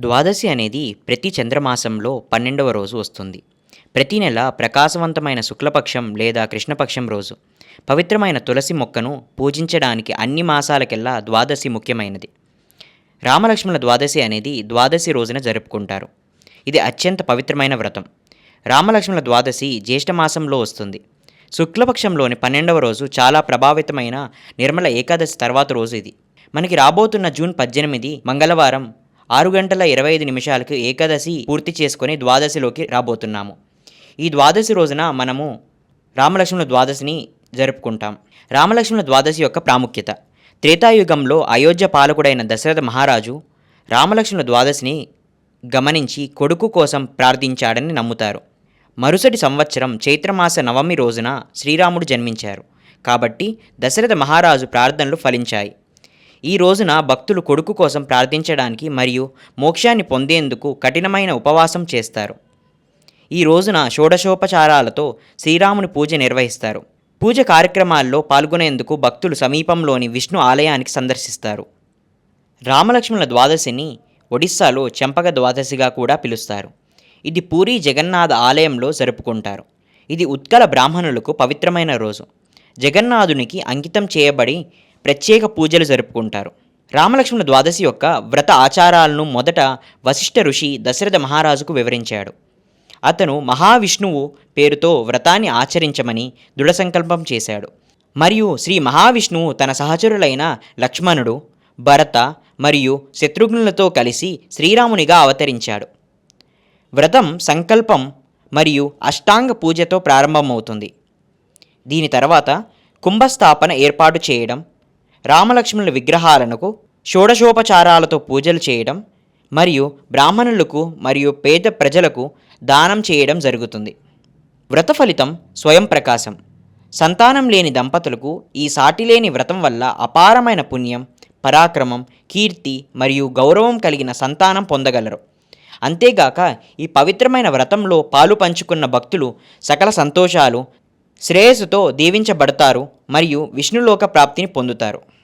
ద్వాదశి అనేది ప్రతి చంద్రమాసంలో పన్నెండవ రోజు వస్తుంది. ప్రతి నెల ప్రకాశవంతమైన శుక్లపక్షం లేదా కృష్ణపక్షం రోజు. పవిత్రమైన తులసి మొక్కను పూజించడానికి అన్ని మాసాలకెల్లా ద్వాదశి ముఖ్యమైనది. రామలక్ష్మణ ద్వాదశి అనేది ద్వాదశి రోజున జరుపుకుంటారు. ఇది అత్యంత పవిత్రమైన వ్రతం. రామలక్ష్మణ ద్వాదశి జ్యేష్ఠమాసంలో వస్తుంది. శుక్లపక్షంలోని పన్నెండవ రోజు చాలా ప్రభావితమైన నిర్మల ఏకాదశి తర్వాత రోజు ఇది. మనకి రాబోతున్న జూన్ పద్దెనిమిది మంగళవారం ఆరు గంటల ఇరవై ఐదు నిమిషాలకు ఏకాదశి పూర్తి చేసుకొని ద్వాదశిలోకి రాబోతున్నాము. ఈ ద్వాదశి రోజున మనము రామలక్ష్మణుల ద్వాదశిని జరుపుకుంటాం. రామలక్ష్మణుల ద్వాదశి యొక్క ప్రాముఖ్యత. త్రేతాయుగంలో అయోధ్య పాలకుడైన దశరథ మహారాజు రామలక్ష్మణుల ద్వాదశిని గమనించి కొడుకు కోసం ప్రార్థించాడని నమ్ముతారు. మరుసటి సంవత్సరం చైత్రమాస నవమి రోజున శ్రీరాముడు జన్మించారు. కాబట్టి దశరథ మహారాజు ప్రార్థనలు ఫలించాయి. ఈ రోజున భక్తులు కొడుకు కోసం ప్రార్థించడానికి మరియు మోక్షాన్ని పొందేందుకు కఠినమైన ఉపవాసం చేస్తారు. ఈ రోజున షోడశోపచారాలతో శ్రీరాముని పూజ నిర్వహిస్తారు. పూజ కార్యక్రమాల్లో పాల్గొనేందుకు భక్తులు సమీపంలోని విష్ణు ఆలయానికి సందర్శిస్తారు. రామలక్ష్మణుల ద్వాదశిని ఒడిస్సాలో చెంపక ద్వాదశిగా కూడా పిలుస్తారు. ఇది పూరి జగన్నాథ ఆలయంలో జరుపుకుంటారు. ఇది ఉత్కల బ్రాహ్మణులకు పవిత్రమైన రోజు. జగన్నాథునికి అంకితం చేయబడి ప్రత్యేక పూజలు జరుపుకుంటారు. రామలక్ష్మణ ద్వాదశి యొక్క వ్రత ఆచారాలను మొదట వశిష్ఠ ఋషి దశరథ మహారాజుకు వివరించాడు. అతను మహావిష్ణువు పేరుతో వ్రతాన్ని ఆచరించమని దృఢ సంకల్పం చేశాడు. మరియు శ్రీ మహావిష్ణువు తన సహచరులైన లక్ష్మణుడు భరత మరియు శత్రుఘ్నులతో కలిసి శ్రీరామునిగా అవతరించాడు. వ్రతం సంకల్పం మరియు అష్టాంగ పూజతో ప్రారంభమవుతుంది. దీని తర్వాత కుంభస్థాపన ఏర్పాటు చేయడం రామలక్ష్మణుల విగ్రహాలకు షోడశోపచారాలతో పూజలు చేయడం మరియు బ్రాహ్మణులకు మరియు పేద ప్రజలకు దానం చేయడం జరుగుతుంది. వ్రత ఫలితం స్వయం ప్రకాశం. సంతానం లేని దంపతులకు ఈ సాటిలేని వ్రతం వల్ల అపారమైన పుణ్యం పరాక్రమం కీర్తి మరియు గౌరవం కలిగిన సంతానం పొందగలరు. అంతేగాక ఈ పవిత్రమైన వ్రతంలో పాలు పంచుకున్న భక్తులు సకల సంతోషాలు శ్రేయస్సుతో దీవించబడతారు మరియు విష్ణులోక ప్రాప్తిని పొందుతారు.